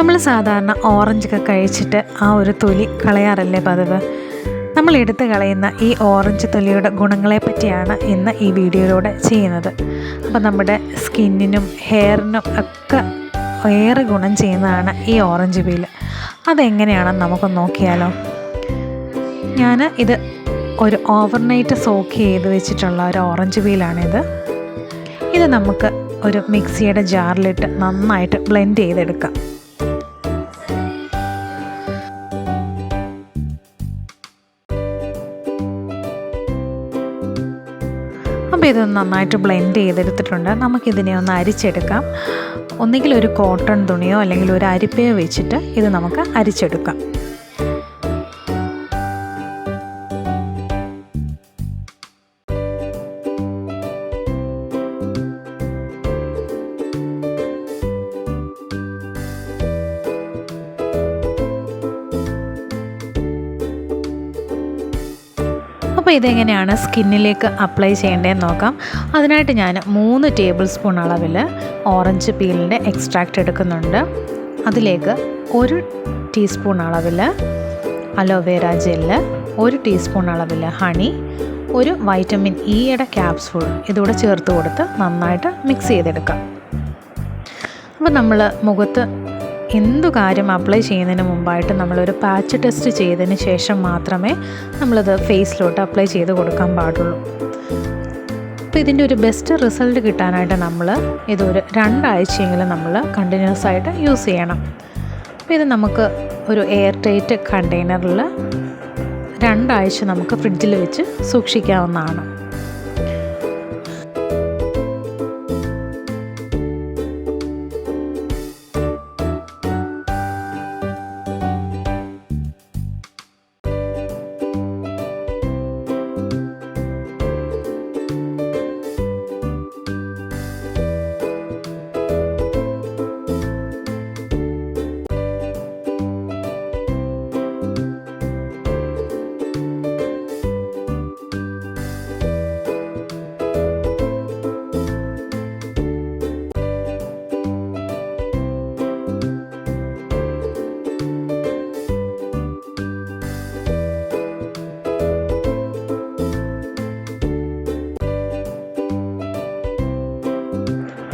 നമ്മൾ സാധാരണ ഓറഞ്ചൊക്കെ കഴിച്ചിട്ട് ആ ഒരു തൊലി കളയാറല്ലേ പതിവ്? നമ്മൾ എടുത്തു കളയുന്ന ഈ ഓറഞ്ച് തൊലിയുടെ ഗുണങ്ങളെ പറ്റിയാണ് ഇന്ന് ഈ വീഡിയോയിലൂടെ ചെയ്യുന്നത്. അപ്പോൾ നമ്മുടെ സ്കിന്നിനും ഹെയറിനും ഒക്കെ ഏറെ ഗുണം ചെയ്യുന്നതാണ് ഈ ഓറഞ്ച് പീൽ അതെങ്ങനെയാണെന്ന് നമുക്ക് നോക്കിയാലോ. ഞാൻ ഇത് ഒരു ഓവർനൈറ്റ് സോക്ക് ചെയ്ത് വെച്ചിട്ടുള്ള ഒരു ഓറഞ്ച് പീലാണിത് ഇത്. നമുക്ക് ഒരു മിക്സിയുടെ ജാറിലിട്ട് നന്നായിട്ട് ബ്ലെൻഡ് ചെയ്തെടുക്കാം. അപ്പോൾ ഇത് നന്നായിട്ട് ബ്ലെൻഡ് ചെയ്തെടുത്തിട്ടുണ്ട്. നമുക്കിതിനെ ഒന്ന് അരിച്ചെടുക്കാം. ഒന്നുകിൽ ഒരു കോട്ടൺ തുണിയോ അല്ലെങ്കിൽ ഒരു അരിപ്പയോ വെച്ചിട്ട് ഇത് നമുക്ക് അരിച്ചെടുക്കാം. അപ്പോൾ ഇതെങ്ങനെയാണ് സ്കിന്നിലേക്ക് അപ്ലൈ ചെയ്യേണ്ടതെന്ന് നോക്കാം. അതിനായിട്ട് ഞാൻ മൂന്ന് ടേബിൾ സ്പൂൺ അളവിൽ ഓറഞ്ച് പീലിന്റെ എക്സ്ട്രാക്റ്റ് എടുക്കുന്നുണ്ട്. അതിലേക്ക് ഒരു ടീസ്പൂൺ അളവിൽ അലോവേര ജെല്ല് ഒരു ടീസ്പൂൺ അളവിൽ ഹണി ഒരു വൈറ്റമിൻ ഇയുടെ ക്യാപ്സൂൾ ഇതുകൂടെ ചേർത്ത് കൊടുത്ത് നന്നായിട്ട് മിക്സ് ചെയ്തെടുക്കാം. അപ്പോൾ നമ്മൾ മുഖത്ത് എന്തു കാര്യം അപ്ലൈ ചെയ്യുന്നതിന് മുമ്പായിട്ട് നമ്മളൊരു പാച്ച് ടെസ്റ്റ് ചെയ്തതിന് ശേഷം മാത്രമേ നമ്മളത് ഫേസിലോട്ട് അപ്ലൈ ചെയ്ത് കൊടുക്കാൻ പാടുള്ളൂ. അപ്പോൾ ഇതിന്റെ ഒരു ബെസ്റ്റ് റിസൾട്ട് കിട്ടാനായിട്ട് നമ്മൾ ഇതൊരു രണ്ടാഴ്ചയെങ്കിലും നമ്മൾ കണ്ടിന്യൂസ് ആയിട്ട് യൂസ് ചെയ്യണം. അപ്പോൾ ഇത് നമുക്ക് ഒരു എയർ ടൈറ്റ് കണ്ടെയ്നറിൽ രണ്ടാഴ്ച നമുക്ക് ഫ്രിഡ്ജിൽ വെച്ച് സൂക്ഷിക്കാവുന്നതാണ്.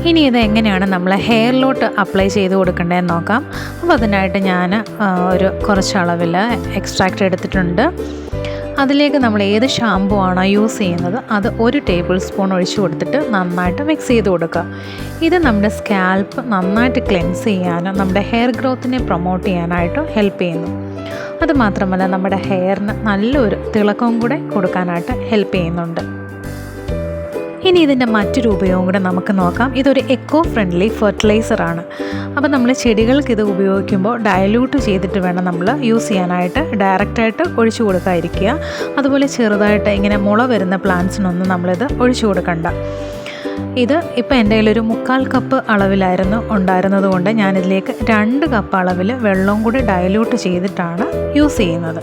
ഇനി ഇത് എങ്ങനെയാണ് നമ്മൾ ഹെയറിലോട്ട് അപ്ലൈ ചെയ്ത് കൊടുക്കേണ്ടതെന്ന് നോക്കാം. അപ്പോൾ അതിനായിട്ട് ഞാൻ ഒരു കുറച്ച് അളവിൽ എക്സ്ട്രാക്റ്റ് എടുത്തിട്ടുണ്ട്. അതിലേക്ക് നമ്മൾ ഏത് ഷാമ്പു ആണോ യൂസ് ചെയ്യുന്നത് അത് ഒരു ടേബിൾ സ്പൂൺ ഒഴിച്ച് കൊടുത്തിട്ട് നന്നായിട്ട് മിക്സ് ചെയ്ത് കൊടുക്കുക. ഇത് നമ്മുടെ സ്കാൽപ്പ് നന്നായിട്ട് ക്ലെൻസ് ചെയ്യാനും നമ്മുടെ ഹെയർ ഗ്രോത്തിനെ പ്രൊമോട്ട് ചെയ്യാനായിട്ടും ഹെൽപ്പ് ചെയ്യുന്നു. അതുമാത്രമല്ല നമ്മുടെ ഹെയറിന് നല്ലൊരു തിളക്കവും കൂടെ കൊടുക്കാനായിട്ട് ഹെൽപ്പ് ചെയ്യുന്നുണ്ട്. ഇനി ഇതിന്റെ മറ്റൊരു ഉപയോഗം കൂടെ നമുക്ക് നോക്കാം. ഇതൊരു എക്കോ ഫ്രണ്ട്ലി ഫെർട്ടിലൈസർ ആണ്. അപ്പോൾ നമ്മൾ ചെടികൾക്ക് ഇത് ഉപയോഗിക്കുമ്പോൾ ഡയലൂട്ട് ചെയ്തിട്ട് വേണം നമ്മൾ യൂസ് ചെയ്യാനായിട്ട്. ഡയറക്റ്റായിട്ട് ഒഴിച്ചു കൊടുക്കാതിരിക്കുക. അതുപോലെ ചെറുതായിട്ട് ഇങ്ങനെ മുള വരുന്ന പ്ലാന്റ്സിനൊന്നും നമ്മളിത് ഒഴിച്ചു കൊടുക്കണ്ട. ഇത് ഇപ്പോൾ എന്റെ കയ്യിലൊരു മുക്കാൽ കപ്പ് അളവിലായിരുന്നു ഉണ്ടായിരുന്നത് കൊണ്ട് ഞാനിതിലേക്ക് രണ്ട് കപ്പ് അളവിൽ വെള്ളവും കൂടി ഡയലൂട്ട് ചെയ്തിട്ടാണ് യൂസ് ചെയ്യുന്നത്.